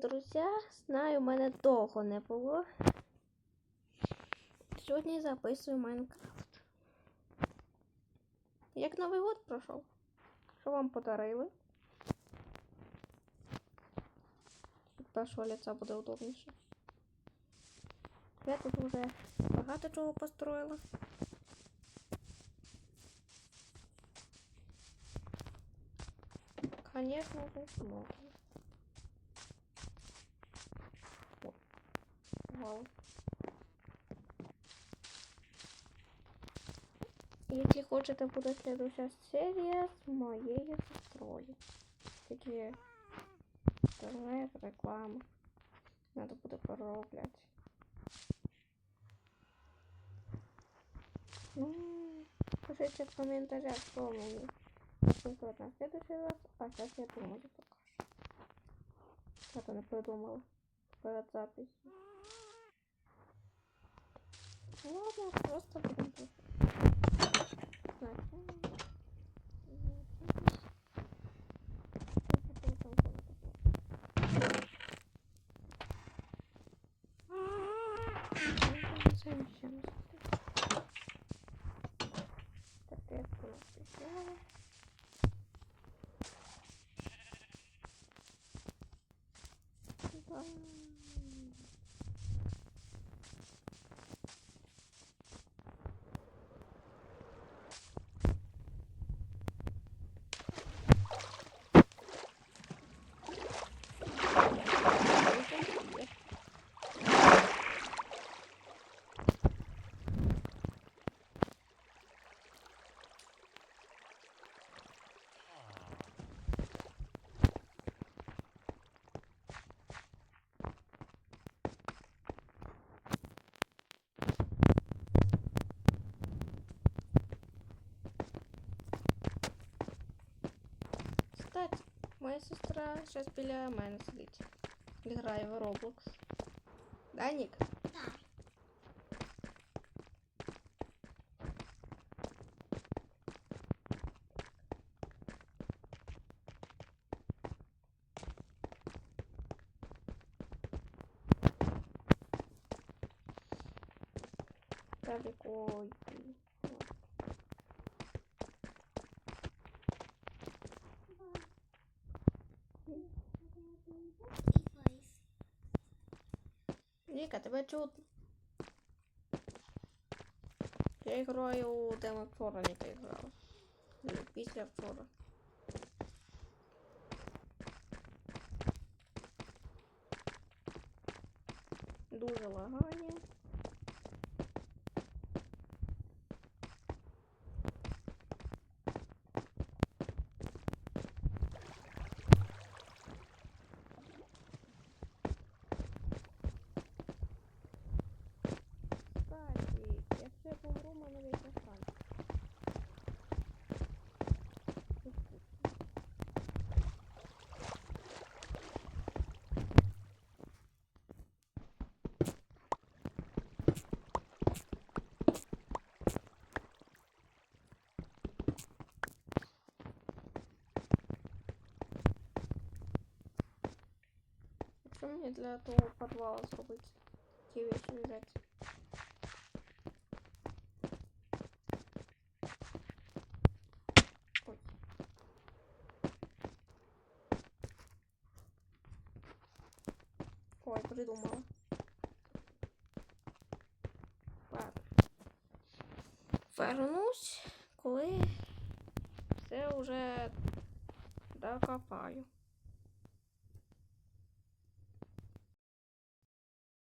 Друзі, знаю, в мене довго не було. Сьогодні записую Майнкрафт. Як Новий год пройшов? Що вам подарили? Від першого лиця буде удобніше. Я тут вже багато чого построїла. Конечно же, Вау. Если хочете, буде следующая серія з моєю сестрою. Такі інтернет, реклама. Надо буде проробляти. Ну, пишите в комментариях, что мені Наприклад, на следующий раз, а сейчас я думаю покажу. Что-то не придумала перед записью. Ладно, просто будем тут. Кстати, моя сестра зараз біля мене сидить. І Грає в Roblox. Да, Нік? Так. Далеко Віка, тебе чути. Я граю у ми вчора не. Ні, Після вчора. Дуже лагає. Що мені для того підвала зробити? Ті вещи взяти? Ой. Ой, придумала. Ладно. Вернусь, коли все вже докопаю.